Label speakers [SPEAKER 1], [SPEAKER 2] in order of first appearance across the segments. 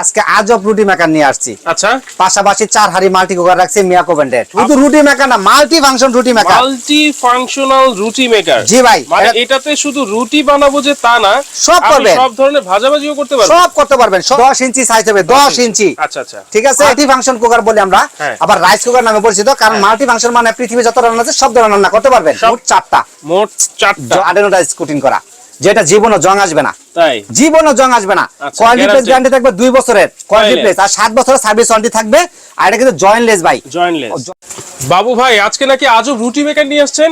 [SPEAKER 1] আজকে আজব রুটি মেকার নিয়ে আসছি।
[SPEAKER 2] আচ্ছা।
[SPEAKER 1] পাশাপাশি চার হাড়ি মাল্টি কুকার রাখছি মিয়াকো ব্র্যান্ডের শুধু রুটি মেকার না multi function roti maker
[SPEAKER 2] multi functional roti maker
[SPEAKER 1] জি ভাই
[SPEAKER 2] মানে এটাতে শুধু রুটি বানাবো যে তা না
[SPEAKER 1] সব
[SPEAKER 2] আপনি সব ধরনের ভাজাভাজিও করতে পারবেন।
[SPEAKER 1] সব করতে পারবেন দশ ইঞ্চি সাইজ হবে দশ ইঞ্চি।
[SPEAKER 2] আচ্ছা আচ্ছা।
[SPEAKER 1] ঠিক আছে? মাল্টি ফাংশন কুকার বলি আমরা।
[SPEAKER 2] হ্যাঁ।
[SPEAKER 1] আবার রাইস কুকার নামে পরিচিত কারণ মাল্টি ফাংশন মানে পৃথিবী যত রান্না আছে সব ধরনের রান্না করতে পারবেন। মোট চারটা।
[SPEAKER 2] মোট চারটা।
[SPEAKER 1] আডেনোটাইজ কুটিং করা যেটা জীবনে জং আসবে না।
[SPEAKER 2] তাই?
[SPEAKER 1] জীবনও জং আসবে না। কোয়ালিটি প্লেস গ্যারান্টি থাকবে দুই বছরের। কোয়ালিটি প্লেস আর সাত বছরের সার্ভিস ওয়ারেন্টি থাকবে আর এটা কিন্তু জয়েন্টলেস ভাই।
[SPEAKER 2] জয়েন্টলেস বাবু ভাই আজকে নাকি আজও রুটি মেকার নিয়ে আসছেন?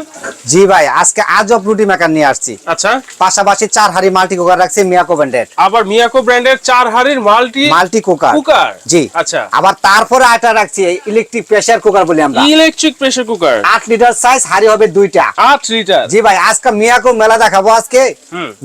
[SPEAKER 1] জি ভাই আজকে আজব রুটি মেকার নিয়ে আসছি।
[SPEAKER 2] আচ্ছা।
[SPEAKER 1] পাশাপাশি চার হাড়ি মাল্টি কুকার রাখছি মিয়াকো ব্র্যান্ডের
[SPEAKER 2] আবার মিয়াকো ব্র্যান্ডের চার হাড়ির মাল্টি
[SPEAKER 1] মাল্টি কুকার
[SPEAKER 2] কুকার
[SPEAKER 1] জি।
[SPEAKER 2] আচ্ছা।
[SPEAKER 1] আবার তারপরে আটা রাখছি ইলেকট্রিক প্রেসার কুকার বলি আমরা।
[SPEAKER 2] ইলেকট্রিক প্রেসার কুকার
[SPEAKER 1] আট লিটার সাইজ হাড়ি হবে দুইটা।
[SPEAKER 2] আট লিটার
[SPEAKER 1] জি ভাই আজকে মিয়াকো মেলা দেখাবো আজকে।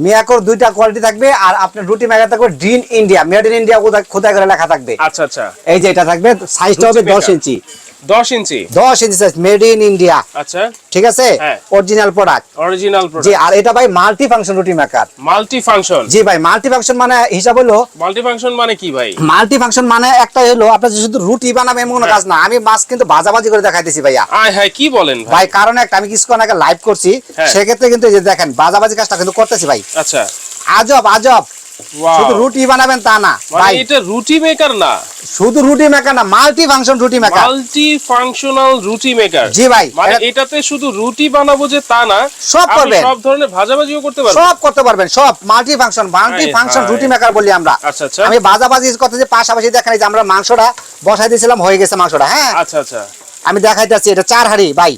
[SPEAKER 1] মিয়াকোর দুইটা কোয়ালিটি থাকবে আর আপনার রুটি মেগা থাকবে ড্রিন ইন্ডিয়া মেড ইন ইন্ডিয়া খোদাই করে লেখা থাকবে?
[SPEAKER 2] আচ্ছা আচ্ছা।
[SPEAKER 1] এই যে এটা থাকবে সাইজটা হবে দশ ইঞ্চি।
[SPEAKER 2] দশ ইঞ্চি?
[SPEAKER 1] দশ inch size made in India
[SPEAKER 2] আচ্ছা।
[SPEAKER 1] ঠিক আছে?
[SPEAKER 2] হ্যাঁ।
[SPEAKER 1] অরিজিনাল প্রোডাক্ট
[SPEAKER 2] অরিজিনাল
[SPEAKER 1] জি আর এটা ভাই মাল্টি ফাংশন রুটি মেকার
[SPEAKER 2] মাল্টি ফাংশন
[SPEAKER 1] জি ভাই মাল্টি ফাংশন মানে হিসাব হলো
[SPEAKER 2] মাল্টি ফাংশন মানে কি ভাই?
[SPEAKER 1] মাল্টি ফাংশন মানে একটা হলো শুধু রুটি বানাবে এমন কোনো
[SPEAKER 2] হ্যাঁ।
[SPEAKER 1] কাজ না আমি মাছ কিন্তু ভাজাভাজি করে দেখাইতেছি ভাইয়া।
[SPEAKER 2] হ্যাঁ কি বলেন ভাই?
[SPEAKER 1] ভাই কারণ একটা আমি কিছুক্ষণ আগে লাইভ করছি
[SPEAKER 2] হ্যাঁ।
[SPEAKER 1] সেক্ষেত্রে কিন্তু এই যে দেখেন ভাজাভাজি কাজটা কিন্তু করতেছি ভাই।
[SPEAKER 2] আচ্ছা।
[SPEAKER 1] আজব আজব। শুধু রুটি বানাবেন তা না
[SPEAKER 2] মানে
[SPEAKER 1] ভাই।
[SPEAKER 2] এটা রুটি মেকার না?
[SPEAKER 1] শুধু রুটি মেকার না multi function roti maker
[SPEAKER 2] multi functional roti maker
[SPEAKER 1] জি ভাই
[SPEAKER 2] মানে এটাতে শুধু রুটি বানাবো যে তা না
[SPEAKER 1] সব।
[SPEAKER 2] সব ধরনের ভাজাভাজিও করতে পারবেন।
[SPEAKER 1] সব করতে পারবেন সব। মাল্টি ফাংশন মাল্টি ফাংশন রুটি মেকার বলি আমরা।
[SPEAKER 2] আচ্ছা, আচ্ছা।
[SPEAKER 1] আমি ভাজাভাজি করতে যে পাশাপাশি দেখেন যে আমরা মাংসটা বসাই দিয়েছিলাম হয়ে গেছে মাংসটা হ্যাঁ?
[SPEAKER 2] আচ্ছা আচ্ছা।
[SPEAKER 1] আমি দেখাইতেছি এটা চার হাড়ি ভাই।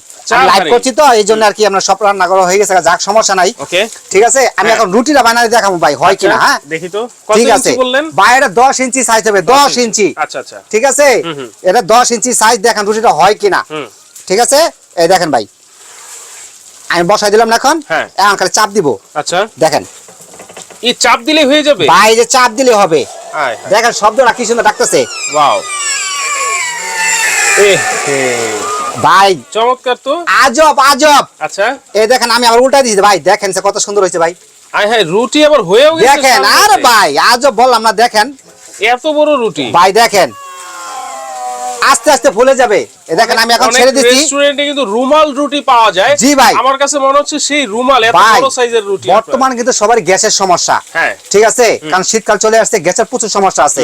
[SPEAKER 1] লাইভ। করছি তো এই জন্য আর কি আমরা সব রান্না করা হয়ে গেছে যাক সমস্যা নাই।
[SPEAKER 2] ওকে
[SPEAKER 1] ঠিক আছে? আমি
[SPEAKER 2] হ্যাঁ।
[SPEAKER 1] এখন রুটিটা বানাই দেখাবো ভাই হয় কিনা হ্যাঁ?
[SPEAKER 2] দেখি তো।
[SPEAKER 1] ঠিক আছে
[SPEAKER 2] ইঞ্চি বললেন?
[SPEAKER 1] বাইরে দশ ইঞ্চি সাইজ হবে দশ ইঞ্চি।
[SPEAKER 2] আচ্ছা আচ্ছা।
[SPEAKER 1] ঠিক আছে। এটা দশ ইঞ্চি সাইজ দেখেন রুটিটা হয় কিনা। ঠিক আছে? এই দেখেন ভাই। আমি বসাই দিলাম না এখন?
[SPEAKER 2] হ্যাঁ।
[SPEAKER 1] এখন খালি চাপ দিব।
[SPEAKER 2] আচ্ছা।
[SPEAKER 1] দেখেন।
[SPEAKER 2] এই চাপ দিলে হয়ে যাবে?
[SPEAKER 1] ভাই যে চাপ দিলে হবে। দেখেন শব্দটা কি সুন্দর ডাকতেছে।
[SPEAKER 2] ওয়াও এ
[SPEAKER 1] ভাই
[SPEAKER 2] চমৎকার তো।
[SPEAKER 1] আজব আজব।
[SPEAKER 2] আচ্ছা।
[SPEAKER 1] এই দেখেন আমি আবার উল্টা দিয়েছি ভাই দেখেন সে কত সুন্দর হয়েছে ভাই।
[SPEAKER 2] আয় হ্যাঁ রুটি আবার হয়েও গেছে
[SPEAKER 1] দেখেন আর ভাই আজব বললাম না দেখেন।
[SPEAKER 2] এত বড় রুটি।
[SPEAKER 1] ভাই দেখেন। আস্তে আস্তে ফুলে যাবে। দেখেন আমি এখন ছেড়ে দিচ্ছি
[SPEAKER 2] রেস্টুরেন্টে কিন্তু রুমাল রুটি পাওয়া যায়।
[SPEAKER 1] জি ভাই।
[SPEAKER 2] আমার কাছে মনে হচ্ছে সেই রুমাল এত বড় সাইজের রুটি।
[SPEAKER 1] বর্তমান কিন্তু সবার গ্যাসের সমস্যা।
[SPEAKER 2] হ্যাঁ।
[SPEAKER 1] ঠিক আছে? কারণ শীতকাল চলে আসছে গ্যাসের প্রচুর সমস্যা আছে।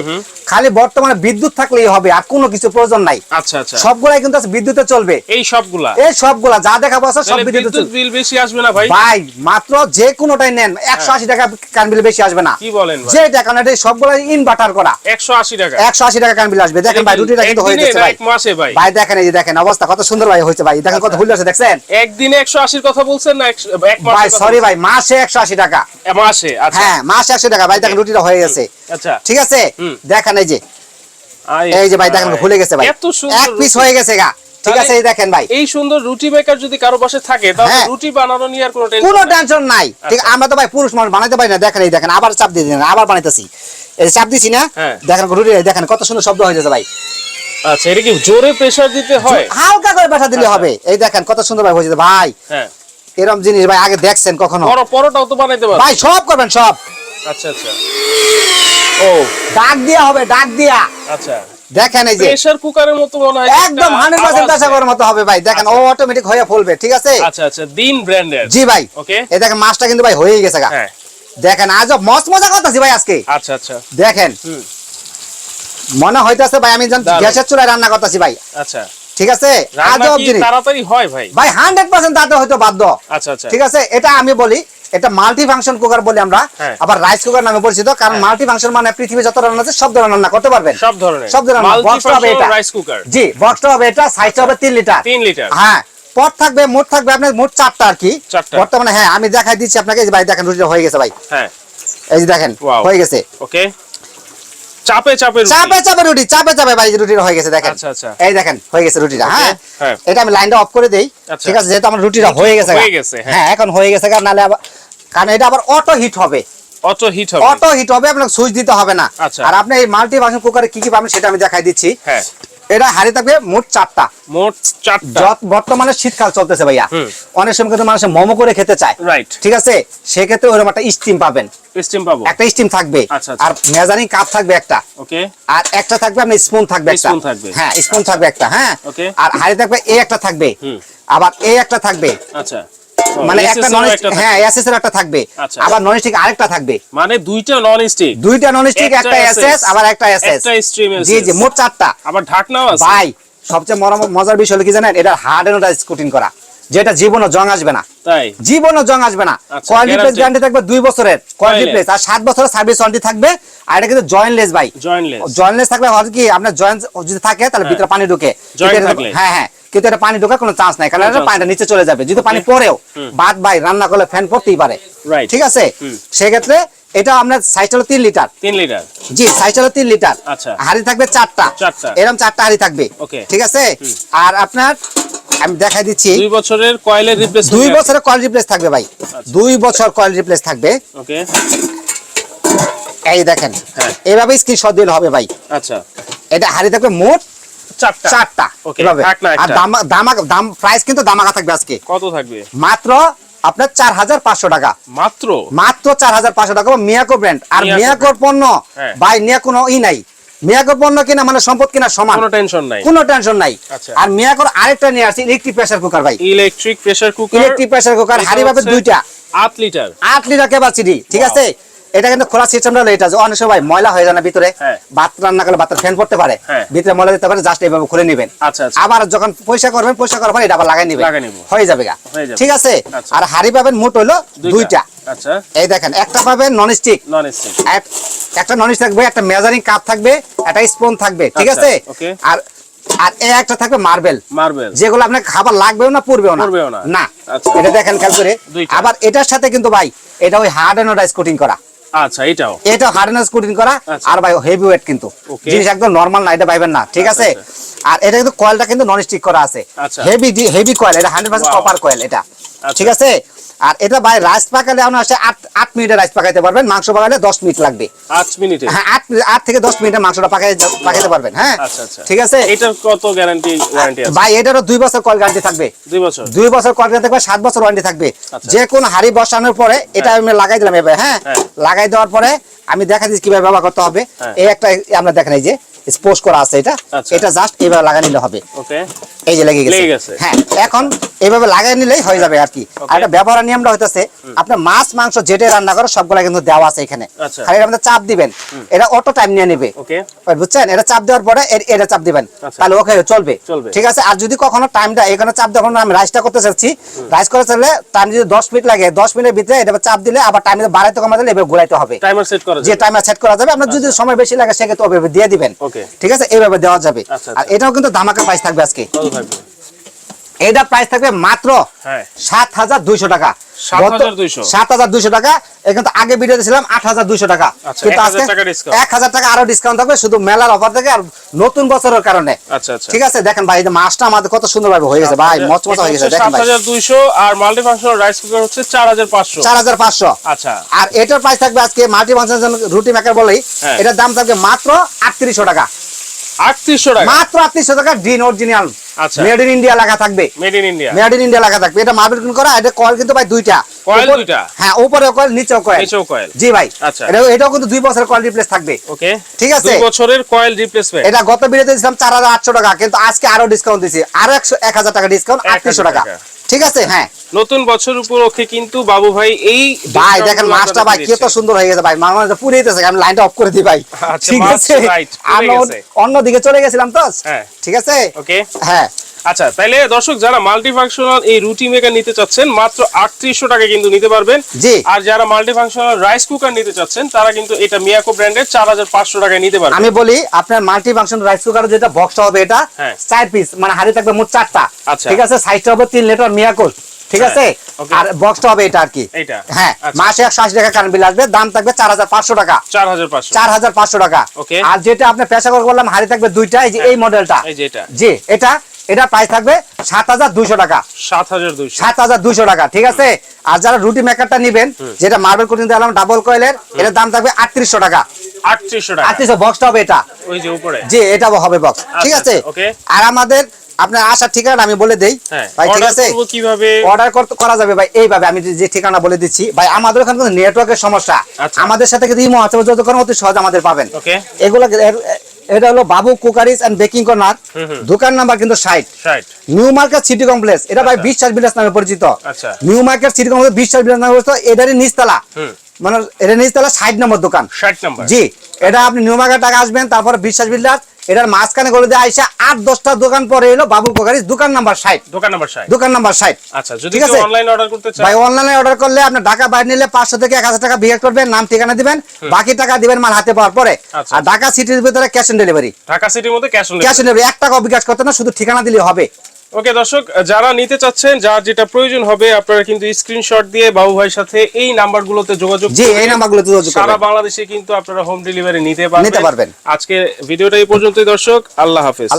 [SPEAKER 1] খালি বর্তমানে বিদ্যুৎ থাকলেই হবে আর কোনো কিছু প্রয়োজন নাই।
[SPEAKER 2] আচ্ছা আচ্ছা।
[SPEAKER 1] সবগুলাই কিন্তু আছে বিদ্যুতে চলবে।
[SPEAKER 2] এই সবগুলা?
[SPEAKER 1] এই সবগুলা যা দেখাবো আছে সব
[SPEAKER 2] বিদ্যুৎ বিল বেশি আসবে না ভাই?
[SPEAKER 1] ভাই মাত্র যে কোনোটাই নেন একশো আশি টাকা কারেন্ট বিল বেশি আসবে না।
[SPEAKER 2] কি বলেন ভাই?
[SPEAKER 1] যে টাকা সবগুলো ইনভার্টার করা।
[SPEAKER 2] একশো আশি টাকা।
[SPEAKER 1] একশো আশি টাকা কারেন্ট বিল আসবে। দেখেন ভাই রুটিটা কিন্তু হয়ে যাচ্ছে ভাই।
[SPEAKER 2] ভাই।
[SPEAKER 1] ভাই দেখেন এই যে দেখেন অবস্থা কত সুন্দর ভাই হয়েছে ভাই। দেখেন কত ভুল আছে দেখছেন?
[SPEAKER 2] একদিনে একশো আশির কথা বলছেন না এক মাসে
[SPEAKER 1] ভাই সরি ভাই মাসে একশো আশি টাকা।
[SPEAKER 2] মাসে আচ্ছা।
[SPEAKER 1] হ্যাঁ মাসে একশো টাকা। ভাই দেখেন রুটিটা হয়ে গেছে।
[SPEAKER 2] আচ্ছা।
[SPEAKER 1] ঠিক আছে? দেখেন এই যে। এই যে ভাই দেখেন। ভুলে গেছে ভাই।
[SPEAKER 2] এত সুন্দর
[SPEAKER 1] এক পিস। হয়ে গেছে গা। ঠিক আছে এই দেখেন ভাই।
[SPEAKER 2] এই সুন্দর রুটি মেকার যদি কারও পাশে থাকে তাহলে
[SPEAKER 1] হ্যাঁ।
[SPEAKER 2] রুটি বানানো নিয়ে আর কোনো টেনশন
[SPEAKER 1] কোনো
[SPEAKER 2] নাই।
[SPEAKER 1] টেনশন নাই। ঠিক
[SPEAKER 2] আচ্ছা।
[SPEAKER 1] আমরা তো ভাই পুরুষ মানুষ বানাইতে পারি না। দেখেন এই দেখেন আবার চাপ দিয়ে দিন আবার বানাইতেছি। এই চাপ দিছি না?
[SPEAKER 2] হ্যাঁ।
[SPEAKER 1] দেখেন রুটি দেখেন কত সুন্দর শব্দ হয়ে যাচ্ছে ভাই।
[SPEAKER 2] আচ্ছা এটা কি জোরে প্রেসার দিতে হয়?
[SPEAKER 1] হালকা করে দিলে
[SPEAKER 2] আচ্ছা।
[SPEAKER 1] হবে। এই দেখেন কত সুন্দর হয়েছে ভাই।
[SPEAKER 2] হ্যাঁ।
[SPEAKER 1] এরকম জিনিস ভাই আগে দেখছেন কখনো?
[SPEAKER 2] বড় পরোটাও তো বানাইতে পারো
[SPEAKER 1] ভাই সব করবেন সব।
[SPEAKER 2] আচ্ছা আচ্ছা। ও
[SPEAKER 1] ডাক দিয়া হবে ডাক দিয়া।
[SPEAKER 2] আচ্ছা।
[SPEAKER 1] দেখেন এই যে
[SPEAKER 2] প্রেসার কুকারের মতো মনে হয়
[SPEAKER 1] একদম
[SPEAKER 2] একটা
[SPEAKER 1] হান্ড্রেড পার্সেন্ট
[SPEAKER 2] আওয়াজ
[SPEAKER 1] পেশা
[SPEAKER 2] দেয়।
[SPEAKER 1] করার মতো হবে ভাই। দেখেন ও অটোমেটিক হয়ে ফুলবে ঠিক আছে?
[SPEAKER 2] আচ্ছা আচ্ছা দিন ব্র্যান্ডের
[SPEAKER 1] জি ভাই।
[SPEAKER 2] ওকে
[SPEAKER 1] এই দেখেন মাছটা কিন্তু ভাই হয়েই গেছে গা।
[SPEAKER 2] হ্যাঁ।
[SPEAKER 1] দেখেন আজব মস্ত মজা করতেছি ভাই আজকে।
[SPEAKER 2] আচ্ছা আচ্ছা।
[SPEAKER 1] দেখেন।
[SPEAKER 2] হুম।
[SPEAKER 1] মনে হইতাছে ভাই আমি গ্যাসের চুলায় রান্না করতেছি ভাই।
[SPEAKER 2] আচ্ছা।
[SPEAKER 1] ঠিক আছে?
[SPEAKER 2] রান্না
[SPEAKER 1] আজব জিনিস
[SPEAKER 2] তাড়াতাড়ি হয় ভাই?
[SPEAKER 1] ভাই হান্ড্রেড পার্সেন্ট তাতে হয়তো বাধ্য।
[SPEAKER 2] আচ্ছা আচ্ছা।
[SPEAKER 1] ঠিক আছে? এটা আমি বলি এটা মাল্টি ফাংশন কুকার বলি আমরা।
[SPEAKER 2] হ্যাঁ।
[SPEAKER 1] আবার রাইস কুকার নামে পরিচিত কারণ মাল্টি ফাংশন মানে পৃথিবী যত রান্না আছে সব ধরনের রান্না করতে পারবেন।
[SPEAKER 2] সব ধরনের।
[SPEAKER 1] সব ধরনের বক্সটা হবে এটা।
[SPEAKER 2] রাইস কুকার
[SPEAKER 1] জি বক্সটা হবে এটা সাইজটা হবে তিন লিটার
[SPEAKER 2] তিন লিটার
[SPEAKER 1] হ্যাঁ। পট থাকবে মোট থাকবে আপনার মোট চারটা আর কি। বর্তমানে হ্যাঁ আমি দেখাই দিচ্ছি আপনাকে ভাই দেখেন রুটিটা হয়ে গেছে ভাই।
[SPEAKER 2] হ্যাঁ।
[SPEAKER 1] এই যে দেখেন হয়ে গেছে।
[SPEAKER 2] ওকে চাপে চাপে
[SPEAKER 1] চাপে চাপে রুটি চাপে চাপে ভাই রুটিটা হয়ে গেছে দেখেন
[SPEAKER 2] আচ্ছা, আচ্ছা।
[SPEAKER 1] এই দেখেন হয়ে গেছে রুটিটা হ্যাঁ
[SPEAKER 2] হ্যাঁ।
[SPEAKER 1] এটা আমি লাইনটা অফ করে দেই
[SPEAKER 2] আচ্ছা।
[SPEAKER 1] ঠিক আছে যেহেতু আমার রুটিটা হয়ে গেছে
[SPEAKER 2] হয়ে গেছে, হ্যাঁ।
[SPEAKER 1] এখন হয়ে গেছে কারণ নালে আবার কারণ এটা আবার অটো হিট হবে
[SPEAKER 2] অটো হিট হবে
[SPEAKER 1] অটো হিট হবে আপনাকে সুইচ দিতে হবে না
[SPEAKER 2] আচ্ছা।
[SPEAKER 1] আর আপনি এই মাল্টি বাসন কুকারে কি কি পাবেন সেটা আমি দেখাই দিচ্ছি
[SPEAKER 2] হ্যাঁ
[SPEAKER 1] এটা হাড়ি থাকবে মোট চারটা।
[SPEAKER 2] মোট চারটা।
[SPEAKER 1] বর্তমানে শীতকাল চলতেছে ভাইয়া অনেক সময় কিন্তু মানুষ মোমো করে খেতে চায়।
[SPEAKER 2] রাইট
[SPEAKER 1] ঠিক আছে? সেক্ষেত্রে ওরকম একটা স্টিম পাবেন।
[SPEAKER 2] স্টিম পাবো।
[SPEAKER 1] একটা স্টিম থাকবে।
[SPEAKER 2] আচ্ছা, আচ্ছা।
[SPEAKER 1] আর মেজারিং কাপ থাকবে একটা।
[SPEAKER 2] ওকে
[SPEAKER 1] আর একটা থাকবে আপনার স্পুন থাকবে একটা।
[SPEAKER 2] Spoon থাকবে।
[SPEAKER 1] হ্যাঁ স্পুন থাকবে একটা হ্যাঁ। আর হাড়ি থাকবে এই একটা থাকবে। আবার এই একটা থাকবে।
[SPEAKER 2] আচ্ছা।
[SPEAKER 1] মানে একটা নন হ্যাঁ এসএস এর একটা থাকবে।
[SPEAKER 2] আচ্ছা।
[SPEAKER 1] আবার নন স্টিক আরেকটা থাকবে।
[SPEAKER 2] মানে দুইটা নন স্টিক
[SPEAKER 1] দুইটা নন স্টিক
[SPEAKER 2] একটা
[SPEAKER 1] এসএস আবার একটা এসএস
[SPEAKER 2] একটা stream
[SPEAKER 1] জি জি মোট চারটা।
[SPEAKER 2] আবার ঢাকনাও আছে।
[SPEAKER 1] ভাই সবচেয়ে মজার বিষয় হলো কি জানেন? এটা হার্ড কোটিং করা। যেটা জীবনও জং আসবে না।
[SPEAKER 2] তাই?
[SPEAKER 1] জীবনও জং আসবে না।
[SPEAKER 2] আচ্ছা,
[SPEAKER 1] গ্যারান্টি থাকবে দুই বছরের। Quality
[SPEAKER 2] Jointless।
[SPEAKER 1] প্লেস আর সাত বছরের সার্ভিস ওয়ারেন্টি থাকবে। আর এটা কিন্তু জয়েন্টলেস ভাই।
[SPEAKER 2] জয়েন্টলেস
[SPEAKER 1] জয়েন্টলেস থাকলে হয় কি আপনার জয়েন্ট যদি থাকে তাহলে ভিতরে পানি ঢুকে? হ্যাঁ হ্যাঁ। কিন্তু এটা পানি ঢোকার কোনো চান্স নাই কারণ এটা পানিটা নিচে চলে যাবে। যদি পানি পড়েও বাদ ভাই রান্না করলে ফ্যান পড়তেই পারে। ঠিক আছে? সেক্ষেত্রে এটা আপনার সাইজটা হলো তিন লিটার
[SPEAKER 2] তিন লিটার
[SPEAKER 1] জি সাইজটা হলো তিন লিটার
[SPEAKER 2] আচ্ছা।
[SPEAKER 1] হাড়ি থাকবে চারটা। এরকম চারটা হাড়ি থাকবে. ঠিক আছে? আর আপনার আমি দেখাই দিচ্ছি।
[SPEAKER 2] দুই বছরের কয়েলের রিপ্লেসমেন্ট
[SPEAKER 1] দুই বছরের কয়েল রিপ্লেস থাকবে ভাই। দুই বছর কয়েল রিপ্লেস থাকবে।
[SPEAKER 2] ওকে
[SPEAKER 1] এই দেখেন।
[SPEAKER 2] হ্যাঁ।
[SPEAKER 1] এইভাবে স্ক্রিনশট দিলে হবে ভাই।
[SPEAKER 2] আচ্ছা।
[SPEAKER 1] এটা হাড়ি থাকবে মোট
[SPEAKER 2] চারটা।
[SPEAKER 1] চারটা।
[SPEAKER 2] Okay,
[SPEAKER 1] এভাবে।
[SPEAKER 2] থাক না
[SPEAKER 1] আর দাম দাম দাম প্রাইস কিন্তু দামাকা থাকবে আজকে।
[SPEAKER 2] কত থাকবে?
[SPEAKER 1] মাত্র আপনার চার হাজার পাঁচশো টাকা।
[SPEAKER 2] মাত্র?
[SPEAKER 1] মাত্র চার হাজার পাঁচশো টাকা। মিয়াকো ব্র্যান্ড আর মিয়াকোর পণ্য। ভাই নিয়ে কোনো ই নাই। মিয়াকোর পণ্য কিনা মানে সম্পদ কিনা সমান।
[SPEAKER 2] কোনো টেনশন নাই।
[SPEAKER 1] কোনো টেনশন নাই।
[SPEAKER 2] আচ্ছা।
[SPEAKER 1] আর মিয়াকোর আরেকটা নিয়ে আসছে ইলেকট্রিক প্রেসার কুকার ভাই।
[SPEAKER 2] Electric pressure cooker
[SPEAKER 1] electric pressure cooker হাড়ি ভাবে দুইটা।
[SPEAKER 2] আট লিটার
[SPEAKER 1] আট লিটার ক্যাপাসিটি ঠিক আছে? এটা কিন্তু খোলা সিস্টেমটা হলো এটা অনেক সময় ময়লা হয়ে যায় না ভিতরে
[SPEAKER 2] হ্যাঁ।
[SPEAKER 1] ভাত রান্না করলে ভাতের ফ্যান পড়তে পারে।
[SPEAKER 2] হ্যাঁ।
[SPEAKER 1] ভিতরে ময়লা দিতে পারে জাস্ট এইভাবে খুলে নেবেন।
[SPEAKER 2] আচ্ছা আচ্ছা।
[SPEAKER 1] আবার যখন পয়সা করবেন পয়সা করার পর এটা আবার লাগাই নেবেন। হয়ে যাবে গা।
[SPEAKER 2] হয়ে যাবে।
[SPEAKER 1] ঠিক আছে?
[SPEAKER 2] আচ্ছা।
[SPEAKER 1] আর হাড়ি পাবেন মোট হলো দুইটা।
[SPEAKER 2] আচ্ছা।
[SPEAKER 1] এই দেখেন একটা পাবেন নন স্টিক একটা নন স্টিক থাকবে একটা মেজারিং কাপ থাকবে একটা স্পুন থাকবে। ঠিক আছে. আর আর এই একটা থাকবে মার্বেল
[SPEAKER 2] মার্বেল
[SPEAKER 1] যেগুলো আপনার খাবার লাগবেও না পড়বেও না।
[SPEAKER 2] না।
[SPEAKER 1] এটা দেখেন খেয়াল করে। আবার এটার সাথে কিন্তু ভাই এটা ওই হার্ড এনোডাইজ কোটিং করা।
[SPEAKER 2] আচ্ছা এটাও
[SPEAKER 1] এটা হার্ডনেস কোটিং করা
[SPEAKER 2] আচ্ছা।
[SPEAKER 1] আর ভাই হেভি ওয়েট কিন্তু জিনিস একদম নরমাল না এটা পাইবেন না ঠিক
[SPEAKER 2] আচ্ছা,
[SPEAKER 1] আছে আর এটা কিন্তু কয়েলটা কিন্তু নন স্টিক করা আছে
[SPEAKER 2] আচ্ছা।
[SPEAKER 1] হেভি হেভি কয়েল এটা hundred percent
[SPEAKER 2] Wow.
[SPEAKER 1] Copper coil এটা
[SPEAKER 2] আচ্ছা।
[SPEAKER 1] ঠিক আছে আর এটা ভাই রাইস পাকালে আপনার আসে আট আট মিনিটে রাইস পাকাইতে পারবেন মাংস পাকালে দশ মিনিট লাগবে।
[SPEAKER 2] আট মিনিটে?
[SPEAKER 1] হ্যাঁ আট আট থেকে দশ মিনিটে মাংসটা পাকাই পাকাইতে পারবেন হ্যাঁ?
[SPEAKER 2] আচ্ছা আচ্ছা।
[SPEAKER 1] ঠিক আছে?
[SPEAKER 2] এটার কত গ্যারান্টি ওয়ারেন্টি আছে?
[SPEAKER 1] ভাই এটারও দুই বছর কল গ্যারান্টি থাকবে।
[SPEAKER 2] দুই বছর?
[SPEAKER 1] দুই বছর কল গ্যারান্টি থাকবে সাত বছর ওয়ারেন্টি থাকবে।
[SPEAKER 2] আচ্ছা।
[SPEAKER 1] যে কোন হাড়ি বসানোর পরে এটা আমি লাগাই দিলাম এবার হ্যাঁ?
[SPEAKER 2] হ্যাঁ।
[SPEAKER 1] লাগাই দেওয়ার পরে আমি দেখা দিচ্ছি কীভাবে ব্যবহার করতে হবে।
[SPEAKER 2] হ্যাঁ।
[SPEAKER 1] এই একটা আমরা দেখেন এই যে স্পোর্স করা আছে এটা।
[SPEAKER 2] আচ্ছা।
[SPEAKER 1] এটা জাস্ট এইভাবে লাগা নিলে হবে।
[SPEAKER 2] ওকে।
[SPEAKER 1] এই যে লেগে গেছে।
[SPEAKER 2] লেগে গেছে।
[SPEAKER 1] হ্যাঁ এখন এইভাবে লাগাই নিলেই হয়ে যাবে আর কি আর এটা ব্যবহার নিয়মটা হইতাছে আপনার মাছ মাংস যেটা রান্না করো সবগুলা কিন্তু দেওয়া আছে এখানে।
[SPEAKER 2] আচ্ছা।
[SPEAKER 1] খালি আমাদের চাপ দিবেন। এটা অটো টাইম নিয়ে নেবে। বুঝছেন? এটা চাপ দেওয়ার পরে এটা চাপ দিবেন।
[SPEAKER 2] আচ্ছা।
[SPEAKER 1] তাহলে ওকে চলবে।
[SPEAKER 2] চলবে।
[SPEAKER 1] ঠিক আছে? আর যদি কখনো টাইমটা এখানে চাপ দেওয়ার আমি রাইসটা করতে চাচ্ছি রাইস করতে চাইলে টাইম যদি দশ মিনিট লাগে দশ মিনিটের ভিতরে এটা চাপ দিলে আবার টাইম বাড়াইতে কমা দিলে এবার ঘুরাইতে হবে।
[SPEAKER 2] টাইমার সেট করা
[SPEAKER 1] যে টাইমার সেট করা যাবে আপনার যদি সময় বেশি লাগে সেক্ষেত্রে দিয়ে দিবেন. ঠিক আছে? এইভাবে দেওয়া যাবে।
[SPEAKER 2] আচ্ছা,
[SPEAKER 1] আর
[SPEAKER 2] আচ্ছা।
[SPEAKER 1] এটাও কিন্তু ধামাকা পাইস থাকবে আজকে। এটা প্রাইস থাকবে মাত্র
[SPEAKER 2] হ্যাঁ।
[SPEAKER 1] সাত হাজার দুইশো টাকা। সাত হাজার দুইশো? টাকা এখানে তো আগে ভিডিওতে ছিলাম আট হাজার দুইশো টাকা।
[SPEAKER 2] আচ্ছা,
[SPEAKER 1] কিন্তু আজকে এক হাজার টাকা আরও ডিসকাউন্ট থাকবে শুধু মেলার অফার থেকে আর নতুন বছরের কারণে।
[SPEAKER 2] আচ্ছা আচ্ছা।
[SPEAKER 1] ঠিক আছে দেখেন ভাই মাছটা আমাদের কত হয়ে গেছে ভাই হয়ে গেছে দেখেন ভাই।
[SPEAKER 2] দুইশো আর মাল্টি রাইস কুকার হচ্ছে চার হাজার পাঁচশো।
[SPEAKER 1] চার হাজার পাঁচশো।
[SPEAKER 2] আচ্ছা।
[SPEAKER 1] আর এটার প্রাইস থাকবে আজকে মাল্টি ফাংশন রুটি মেকার বলেই
[SPEAKER 2] হ্যাঁ।
[SPEAKER 1] এটার দাম থাকবে মাত্র আটত্রিশশো টাকা।
[SPEAKER 2] আটত্রিশশো টাকা।
[SPEAKER 1] মাত্র আটত্রিশশো টাকা ডিন অরিজিনাল
[SPEAKER 2] আচ্ছা।
[SPEAKER 1] মেড ইন ইন্ডিয়া লেখা থাকবে।
[SPEAKER 2] Made in India
[SPEAKER 1] made in India লেখা থাকবে। এটা মার্বেল করা এটা কয়েল কিন্তু ভাই দুইটা। কয়েল
[SPEAKER 2] দুইটা?
[SPEAKER 1] হ্যাঁ উপরে কয়েল নিচেও কয়েল।
[SPEAKER 2] নিচেও কয়েল।
[SPEAKER 1] জি ভাই।
[SPEAKER 2] আচ্ছা।
[SPEAKER 1] এটা এটাও কিন্তু দুই বছরের কয়েল রিপ্লেস থাকবে।
[SPEAKER 2] ওকে।
[SPEAKER 1] ঠিক আছে।
[SPEAKER 2] দুই বছরের কয়েল রিপ্লেসমেন্ট
[SPEAKER 1] এটা গত বিলেতে দিয়েছিলাম চার হাজার আটশো টাকা কিন্তু আজকে আরও ডিসকাউন্ট দিচ্ছি আরও একশো এক হাজার টাকা ডিসকাউন্ট
[SPEAKER 2] 1000
[SPEAKER 1] আটত্রিশশো টাকা।
[SPEAKER 2] টাকা।
[SPEAKER 1] ঠিক আছে? হ্যাঁ।
[SPEAKER 2] নতুন বছর উপলক্ষে কিন্তু বাবু ভাই এই
[SPEAKER 1] ভাই দেখেন মাছটা ভাই কত সুন্দর হয়ে গেছে ভাই। মাছ পুরিয়েছে আমি লাইনটা অফ করে দিই ভাই।
[SPEAKER 2] আচ্ছা,
[SPEAKER 1] ঠিক আছে?
[SPEAKER 2] আমি
[SPEAKER 1] অন্য দিকে চলে গেছিলাম তো?
[SPEAKER 2] হ্যাঁ।
[SPEAKER 1] ঠিক আছে?
[SPEAKER 2] ওকে
[SPEAKER 1] হ্যাঁ।
[SPEAKER 2] আচ্ছা তাইলে দর্শক যারা মাল্টিফাংশনাল এই রুটি মেকার নিতে চাচ্ছেন মাত্র আটত্রিশশো টাকা কিন্তু নিতে পারবেন। আর যারা মাল্টিফাংশনাল রাইস কুকার নিতে চাচ্ছেন তারা কিন্তু এটা মিয়াকো ব্র্যান্ডের চার হাজার পাঁচশো টাকায় নিতে পারবেন।
[SPEAKER 1] আমি বলি আপনার মাল্টি ফাংশন রাইস কুকার যেটা বক্সটা হবে এটা
[SPEAKER 2] হ্যাঁ।
[SPEAKER 1] চার পিস মানে হাড়ি থাকবে মোট চারটা।
[SPEAKER 2] আচ্ছা।
[SPEAKER 1] ঠিক আছে? সাইজটা হবে তিন লিটার মিয়াকুল ঠিক
[SPEAKER 2] হ্যাঁ,
[SPEAKER 1] আছে? আর বক্সটা হবে এটা আর কি। হ্যাঁ
[SPEAKER 2] আচ্ছা।
[SPEAKER 1] মাসে একশো আশি টাকা কারেন্ট বিল আসবে দাম থাকবে চার হাজার পাঁচশো টাকা।
[SPEAKER 2] চার হাজার পাঁচশো।
[SPEAKER 1] চার হাজার পাঁচশো টাকা। আর যেটা আপনি পেশা করে বললাম হাড়ি থাকবে দুইটা এই যে এই মডেলটা
[SPEAKER 2] যে
[SPEAKER 1] জি এটা এটা প্রাইস থাকবে সাত হাজার দুইশো টাকা।
[SPEAKER 2] সাত হাজার দুইশো।
[SPEAKER 1] সাত হাজার দুইশো টাকা ঠিক আছে? আর যারা রুটি মেকারটা নিবেন যেটা মার্বেল কোটিং দিলাম ডাবল কয়েলের এটার দাম থাকবে আটত্রিশশো টাকা।
[SPEAKER 2] আটত্রিশশো টাকা।
[SPEAKER 1] আটত্রিশশো বক্সটা হবে এটা।
[SPEAKER 2] ওই যে উপরে।
[SPEAKER 1] জি এটা হবে বক্স ঠিক
[SPEAKER 2] আচ্ছা,
[SPEAKER 1] আছে আর আমাদের আপনার আসার ঠিকানা আমি বলে দেই।
[SPEAKER 2] হ্যাঁ
[SPEAKER 1] ভাই ঠিক আছে?
[SPEAKER 2] কীভাবে?
[SPEAKER 1] অর্ডার করতে করা যাবে ভাই এইভাবে আমি যে- ঠিকানা বলে দিচ্ছি। ভাই আমাদের ওখানে কিন্তু নেটওয়ার্কের সমস্যা।
[SPEAKER 2] আচ্ছা।
[SPEAKER 1] আমাদের সাথে কিন্তু ইমো আছে যত করেন অতি সহজ আমাদের পাবেন। এগুলো এটা হলো Babu cookeries and baking corner দোকান নাম্বার কিন্তু ষাট।
[SPEAKER 2] ষাট।
[SPEAKER 1] নিউ মার্কেট সিটি কমপ্লেক্স এটা ভাই বিশ্বাস বিলাস নামে পরিচিত।
[SPEAKER 2] আচ্ছা।
[SPEAKER 1] নিউ মার্কেট সিটি কমপ্লেক্স বিশ্বাস বিলাস নামে পরিচিত। এটারই নিচতলা। মানে এটা নিচতলা ষাট নম্বর দোকান।
[SPEAKER 2] ষাট নম্বর।
[SPEAKER 1] জি। এটা আপনি নিউ মার্কেট টাকা আসবেন তারপরে বিশ্বাস বিলাস এটার মাঝখানে করে দিয়ে আইসা আট দশটা দোকান পরে এলো বাবু কুকারিস দোকান নাম্বার ষাট।
[SPEAKER 2] দোকান নাম্বার ষাট।
[SPEAKER 1] দোকান নাম্বার ষাট।
[SPEAKER 2] আচ্ছা যদি
[SPEAKER 1] ঠিক আছে?
[SPEAKER 2] অনলাইন অর্ডার করতে চান
[SPEAKER 1] ভাই অনলাইনে অর্ডার করলে আপনি ঢাকা বাইরে নিলে পাঁচশো থেকে এক হাজার টাকা বিয়ে করবেন নাম ঠিকানা দিবেন বাকি টাকা দিবেন মাল হাতে পাওয়ার পরে।
[SPEAKER 2] আচ্ছা।
[SPEAKER 1] আর ঢাকা সিটির ভিতরে ক্যাশ অন ডেলিভারি
[SPEAKER 2] ঢাকা সিটির মধ্যে cash on
[SPEAKER 1] cash on delivery এক টাকা বিকাশ করতে না শুধু ঠিকানা দিলে হবে।
[SPEAKER 2] ওকে দর্শক যারা নিতে চাচ্ছেন যার যেটা প্রয়োজন হবে আপনারা কিন্তু স্ক্রিনশট দিয়ে বাবু ভাইয়ের সাথে এই নাম্বারগুলোতে যোগাযোগ
[SPEAKER 1] জি এই নাম্বারগুলোতে যোগাযোগ
[SPEAKER 2] সারা বাংলাদেশে কিন্তু আপনারা হোম ডেলিভারি নিতে পারবেন
[SPEAKER 1] নিতে পারবেন।
[SPEAKER 2] আজকে ভিডিওটা এই পর্যন্তই দর্শক। আল্লাহ হাফেজ।